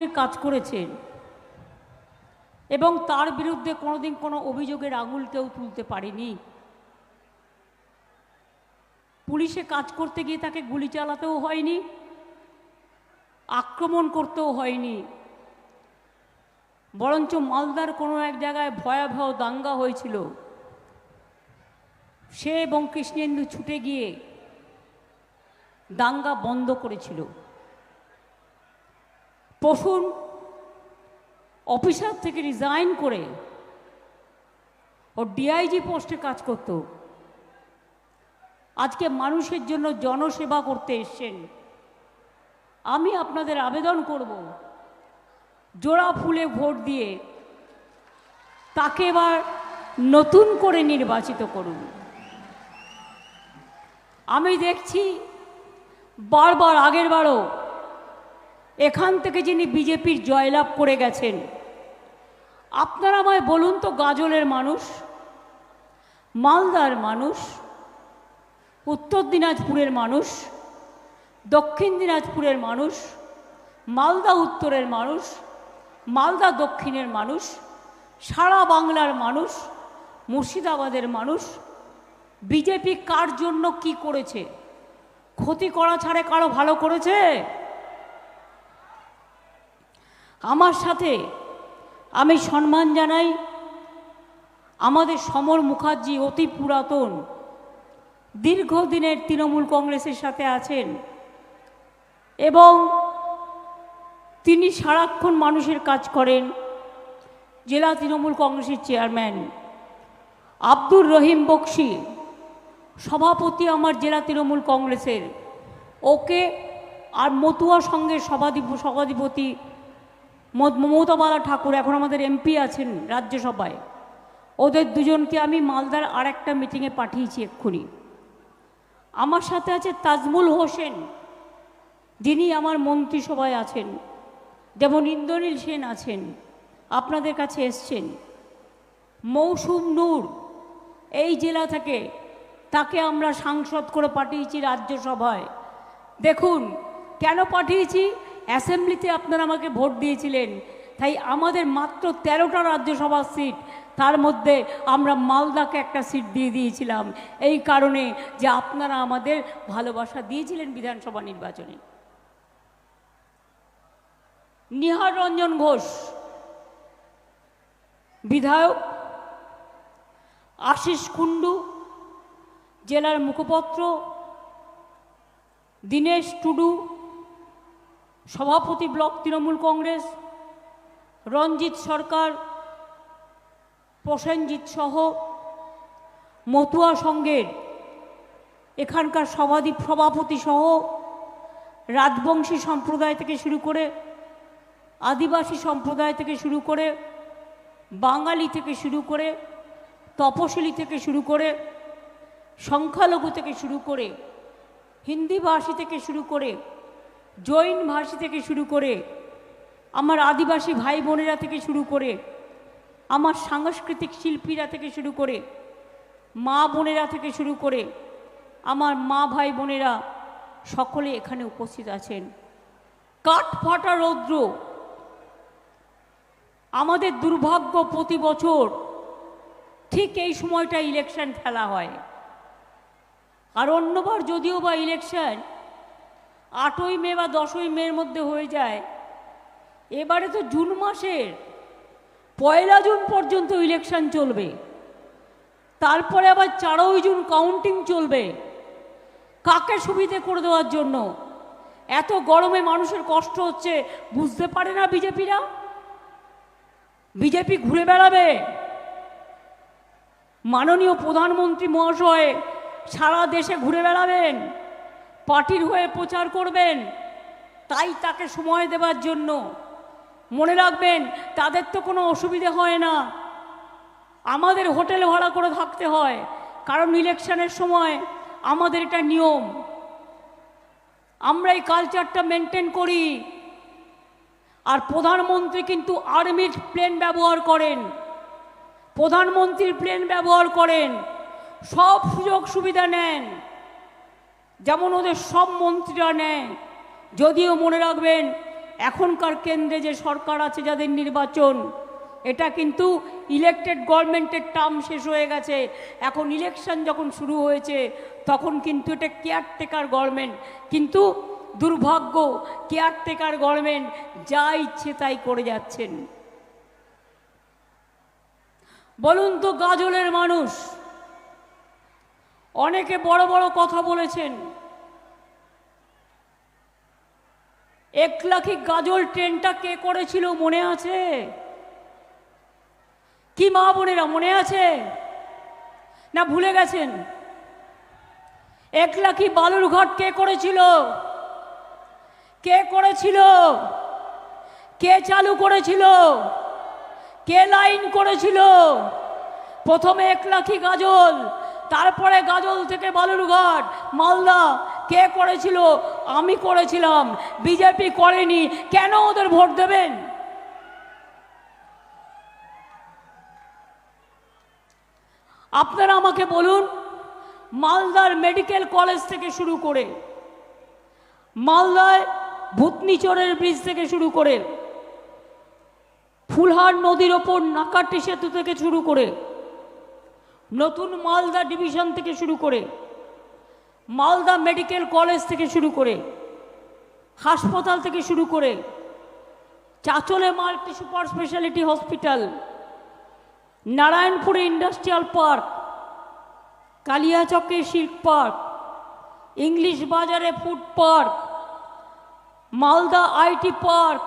কাজ করেছেন। এবং তার বিরুদ্ধে কোনোদিন কোনো অভিযোগের আঙুল কেউ তুলতে পারেনি। পুলিশে কাজ করতে গিয়ে তাকে গুলি চালাতেও হয়নি, আক্রমণ করতেও হয়নি। বরঞ্চ মালদার কোনো এক জায়গায় ভয়াবহ দাঙ্গা হয়েছিল। সে এবং কৃষ্ণেন্দু ছুটে গিয়ে দাঙ্গা বন্ধ করেছিল। প্রসূন অফিসার থেকে রিজাইন করে ও ডিআইজি পোস্টে কাজ করত। আজকে মানুষের জন্য জনসেবা করতে এসছেন। আমি আপনাদের আবেদন করব, জোড়া ফুলে ভোট দিয়ে তাকে এবার নতুন করে নির্বাচিত করুন। আমি দেখছি বারবার আগের বারও এখান থেকে যিনি বিজেপির জয়লাভ করে গেছেন, আপনারা আমায় বলুন তো গাজলের মানুষ, মালদার মানুষ, উত্তর দিনাজপুরের মানুষ, দক্ষিণ দিনাজপুরের মানুষ, মালদা উত্তরের মানুষ, মালদা দক্ষিণের মানুষ, সারা বাংলার মানুষ, মুর্শিদাবাদের মানুষ, বিজেপি কার জন্য কি করেছে? ক্ষতি করা ছাড়ে কারও ভালো করেছে? আমার সাথে আমি সম্মান জানাই আমাদের সমর মুখার্জি অতি পুরাতন, দীর্ঘদিনের তৃণমূল কংগ্রেসের সাথে আছেন এবং তিনি সারাক্ষণ মানুষের কাজ করেন। জেলা তৃণমূল কংগ্রেসের চেয়ারম্যান আব্দুর রহিম বক্সি, সভাপতি আমার জেলা তৃণমূল কংগ্রেসের। ওকে আর মতুয়া সঙ্গে সভাধিপ, সভাধিপতি মমতাবালা ঠাকুর, এখন আমাদের এমপি আছেন রাজ্যসভায়। ওদের দুজনকে আমি মালদার আর একটা মিটিংয়ে পাঠিয়েছি এক্ষুনি। আমার সাথে আছে তাজমুল হোসেন, যিনি আমার মন্ত্রিসভায় আছেন। যেমন ইন্দ্রনীল সেন আছেন, আপনাদের কাছে এসছেন। মৌসুম নূর, এই জেলা থেকে তাকে আমরা সাংসদ করে পাঠিয়েছি রাজ্যসভায়। দেখুন, কেন পাঠিয়েছি? অ্যাসেম্বলিতে আপনারা আমাকে ভোট দিয়েছিলেন। তাই আমাদের মাত্র তেরোটা রাজ্যসভার সিট, তার মধ্যে আমরা মালদাকে একটা সিট দিয়ে দিয়েছিলাম। এই কারণে যে আপনারা আমাদের ভালোবাসা দিয়েছিলেন বিধানসভা নির্বাচনে। নিহার রঞ্জন ঘোষ, বিধায়ক, আশিস কুণ্ডু, জেলার মুখপত্র, দীনেশ টুডু সভাপতি ব্লক তৃণমূল কংগ্রেস, রঞ্জিত সরকার, প্রসেনজিৎ সহ মতুয়া সংঘের এখানকার সভাধি সভাপতি সহ রাজবংশী সম্প্রদায় থেকে শুরু করে আদিবাসী সম্প্রদায় থেকে শুরু করে বাঙালি থেকে শুরু করে তপশিলি থেকে শুরু করে সংখ্যালঘু থেকে শুরু করে হিন্দিভাষী থেকে শুরু করে জৈন ভাষী থেকে শুরু করে আমার আদিবাসী ভাই বোনেরা থেকে শুরু করে আমার সাংস্কৃতিক শিল্পীরা থেকে শুরু করে মা বোনেরা থেকে শুরু করে আমার মা ভাই বোনেরা সকলে এখানে উপস্থিত আছেন। কাঠ ফাটা রৌদ্র আমাদের দুর্ভাগ্য প্রতি বছর ঠিক এই সময়টা ইলেকশন খেলা হয়। আর অন্যবার যদিও বা ইলেকশন আটই মে বা দশই মের মধ্যে হয়ে যায়। এবারে তো জুন মাসের পয়লা জুন পর্যন্ত ইলেকশন চলবে। তারপরে আবার চারই জুন কাউন্টিং চলবে। কাকে সুবিধে করে দেওয়ার জন্য? এত গরমে মানুষের কষ্ট হচ্ছে, বুঝতে পারে না বিজেপিরা? বিজেপি ঘুরে বেড়াবে? মাননীয় প্রধানমন্ত্রী মহাশয় সারা দেশে ঘুরে বেড়াবেন? পার্টির হয়ে প্রচার করবেন, তাই তাকে সময় দেবার জন্য। মনে রাখবেন, তাদের তো কোনো অসুবিধে হয় না। আমাদের হোটেল ভাড়া করে থাকতে হয়, কারণ ইলেকশনের সময় আমাদের এটা নিয়ম। আমরা এই কালচারটা মেনটেন করি। আর প্রধানমন্ত্রী কিন্তু আর্মির প্লেন ব্যবহার করেন। প্রধানমন্ত্রীর প্লেন ব্যবহার করেন। সব সুযোগ সুবিধা নেন। যেমন ওদের সব মন্ত্রীরা নেয়। যদিও মনে রাখবেন, এখনকার কেন্দ্রে যে সরকার আছে যাদের নির্বাচন, এটা কিন্তু ইলেকটেড গভর্নমেন্টের টার্ম শেষ হয়ে গেছে। এখন ইলেকশন যখন শুরু হয়েছে, তখন কিন্তু এটা কেয়ারটেকার গভর্নমেন্ট। কিন্তু দুর্ভাগ্য কেয়ারটেকার গভর্নমেন্ট যা ইচ্ছে তাই করে যাচ্ছেন। বলুন তো, গাজলের মানুষ, অনেকে বড় বড় কথা বলেছেন। এক লাখি গাজল ট্রেনটা কে করেছিল মনে আছে? কি মা বোনেরা, মনে আছে? না ভুলে গেছেন? এক লাখি বালুরঘাট কে করেছিল? কে করেছিল? কে চালু করেছিল? কে লাইন করেছিল? প্রথমে এক লাখি গাজল, তারপরে গাজল থেকে বালুরঘাট মালদা কে করেছিল? আমি করেছিলাম। বিজেপি করেনি। কেন ওদের ভোট দেবেন? আপনারা আমাকে বলুন, মালদার মেডিকেল কলেজ থেকে শুরু করে, মালদায় ভূতনিচরের ব্রিজ থেকে শুরু করে, ফুলহার নদীর ওপর নাকাটি সেতু থেকে শুরু করে, নতুন মালদা ডিভিশন থেকে শুরু করে মালদা মেডিকেল কলেজ থেকে শুরু করে, হাসপাতাল থেকে শুরু করে, চাচলে মাল্টি সুপার স্পেশালিটি হসপিটাল, নারায়ণপুরে ইন্ডাস্ট্রিয়াল পার্ক, কালিয়াচকে শিল্প পার্ক, ইংলিশ বাজারে food park, Malda IT park,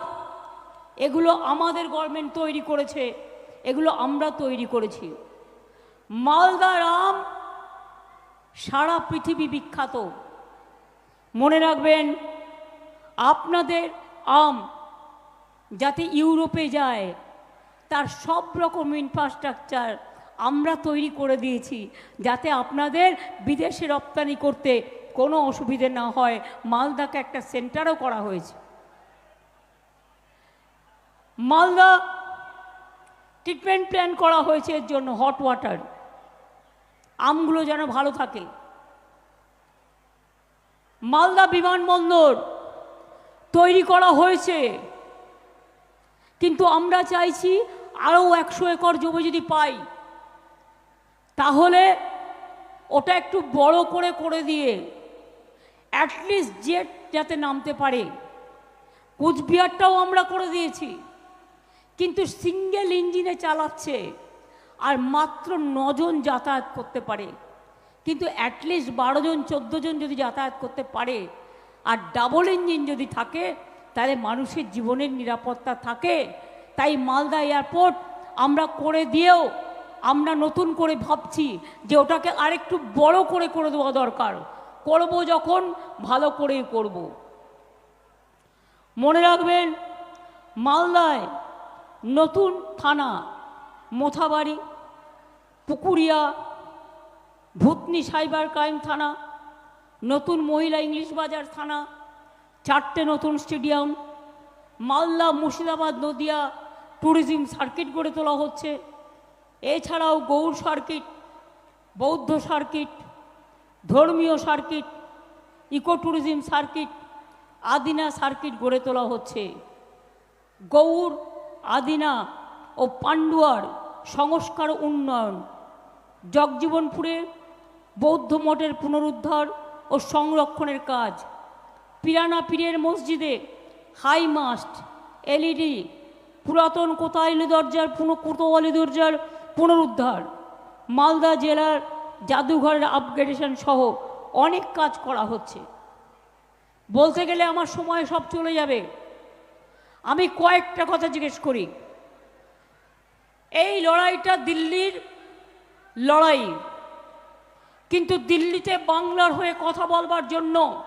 এগুলো আমাদের গভর্নমেন্ট তৈরি করেছে, এগুলো আমরা তৈরি করেছি। মালদার আম সারা পৃথিবী বিখ্যাত। মনে রাখবেন, আপনাদের আম যাতে ইউরোপে যায়, তার সব রকম ইনফ্রাস্ট্রাকচার আমরা তৈরি করে দিয়েছি, যাতে আপনাদের বিদেশে রপ্তানি করতে কোনো অসুবিধে না হয়। মালদাকে একটা সেন্টারও করা হয়েছে। মালদা ট্রিটমেন্ট প্ল্যান করা হয়েছে এর জন্য হট ওয়াটার আমগুলো যেন ভালো থাকে। মালদা বিমানবন্দর তৈরি করা হয়েছে। কিন্তু আমরা চাইছি আরও একশো একর জমি যদি পাই, তাহলে ওটা একটু বড় করে করে দিয়ে অ্যাটলিস্ট জেট যাতে নামতে পারে। কুচবিহারটাও আমরা করে দিয়েছি। কিন্তু সিঙ্গেল ইঞ্জিনে চালাচ্ছে। আর মাত্র নজন যাতায়াত করতে পারে। কিন্তু অ্যাটলিস্ট বারো জন, চোদ্দ জন যদি যাতায়াত করতে পারে, আর ডাবল ইঞ্জিন যদি থাকে, তাহলে মানুষের জীবনের নিরাপত্তা থাকে। তাই মালদা এয়ারপোর্ট আমরা করে দিয়েও আমরা নতুন করে ভাবছি যে ওটাকে আরেকটু বড় করে করে দেওয়া দরকার। করব যখন, ভালো করেই করব। মনে রাখবেন, মালদায় নতুন থানা, মোথাবাড়ি পুকুরিয়া, ভূতনি সাইবার ক্রাইম থানা, নতুন মহিলা ইংলিশ বাজার থানা, চারটে নতুন stadium, Malda Murshidabad Nadia tourism circuit গড়ে তোলা হচ্ছে। এছাড়াও গৌর সার্কিট, বৌদ্ধ সার্কিট, ধর্মীয় circuit, eco tourism circuit, Adina circuit গড়ে তোলা হচ্ছে। গৌর আদিনা ও পান্ডুয়ার সংস্কার উন্নয়ন, জগজীবনপুরে বৌদ্ধ মঠের পুনরুদ্ধার ও সংরক্ষণের কাজ, পিরানা পীরের মসজিদে হাই মাস্ট, এলইডি, পুরাতন কোতাইলি দরজার পুনঃ, কোতোয়ালি দরজার পুনরুদ্ধার, মালদা জেলার জাদুঘরের আপগ্রেডেশন সহ অনেক কাজ করা হচ্ছে। বলতে গেলে আমার সময় সব চলে যাবে। আমি কয়েকটা কথা জিজ্ঞেস করি। এই লড়াইটা দিল্লির লড়াই। কিন্তু দিল্লিতে বাংলার হয়ে কথা বলবার জন্য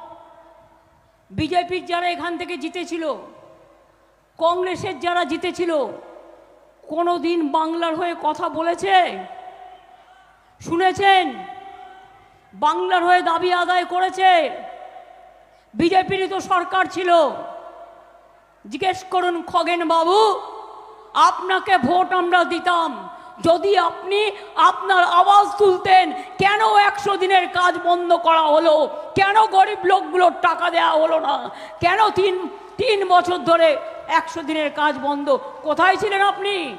বিজেপির যারা এখান থেকে জিতেছিল, কংগ্রেসের যারা জিতেছিল কোনো দিন বাংলার হয়ে কথা বলেছে? শুনেছেন? বাংলার হয়ে দাবি আদায় করেছে? বিজেপিরই তো সরকার ছিল। জিজ্ঞেস করুন খগেন বাবু আপনাকে ভোট আমরা দিতাম। যদি আপনি আপনার আওয়াজ তুলতেন, কেন একশো দিনের কাজ বন্ধ করা হলো? কেন গরিব লোকগুলোর টাকা দেওয়া হলো না? কেন তিন তিন বছর ধরে একশো দিনের কাজ বন্ধ? কোথায় ছিলেন আপনি?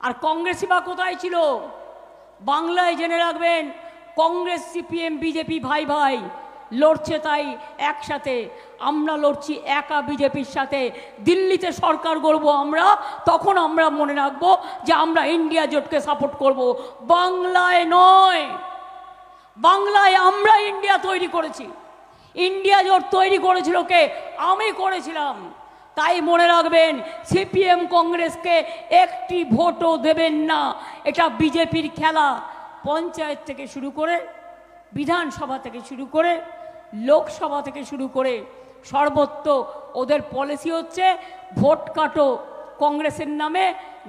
আর কংগ্রেসই বা কোথায় ছিল? বাংলায় জেনে রাখবেন, কংগ্রেস, সিপিএম, বিজেপি, ভাই ভাই লড়ছে তাই একসাথে। আমরা লড়ছি একা বিজেপির সাথে। দিল্লিতে সরকার গড়ব আমরা, তখন আমরা মনে রাখব যে আমরা ইন্ডিয়া জোটকে সাপোর্ট করব। বাংলায় নয়। বাংলায় আমরা ইন্ডিয়া তৈরি করেছি। ইন্ডিয়া জোট তৈরি করেছিল কে? আমি করেছিলাম। তাই মনে রাখবেন, সিপিএম কংগ্রেসকে একটি ভোটও দেবেন না। এটা বিজেপির খেলা। পঞ্চায়েত থেকে শুরু করে বিধানসভা থেকে শুরু করে লোকসভা থেকে শুরু করে সর্বত্র ওদের পলিসি হচ্ছে ভোট কাটো কংগ্রেসের নামে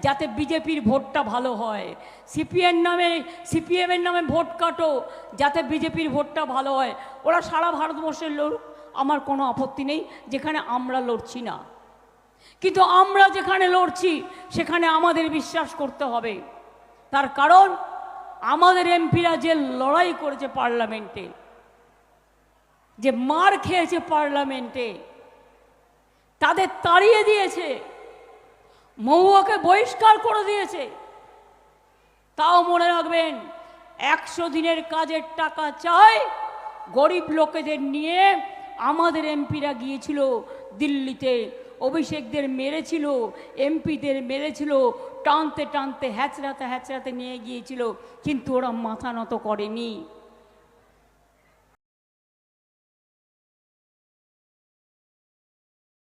যাতে বিজেপির ভোটটা ভালো হয়। সিপিএম নামে, সিপিএমের নামে ভোট কাটো যাতে বিজেপির ভোটটা ভালো হয়। ওরা সারা ভারতবর্ষের লোক, আমার কোনো আপত্তি নেই, যেখানে আমরা লড়ছি না। কিন্তু আমরা যেখানে লড়ছি, সেখানে আমাদের বিশ্বাস করতে হবে। তার কারণ আমাদের এমপিরা যে লড়াই করেছে পার্লামেন্টে, যে মার খেয়েছে পার্লামেন্টে, তাদের তাড়িয়ে দিয়েছে, মহুয়াকে বহিষ্কার করে দিয়েছে। তাও মনে রাখবেন, একশো দিনের কাজের টাকা চাই গরিব লোকেদের নিয়ে আমাদের এমপিরা গিয়েছিল দিল্লিতে অভিষেকদের মেরেছিল, এমপিদের মেরেছিল, টানতে টানতে, হ্যাচড়াতে হ্যাচড়াতে নিয়ে গিয়েছিল, কিন্তু ওরা মাথা নত করেনি।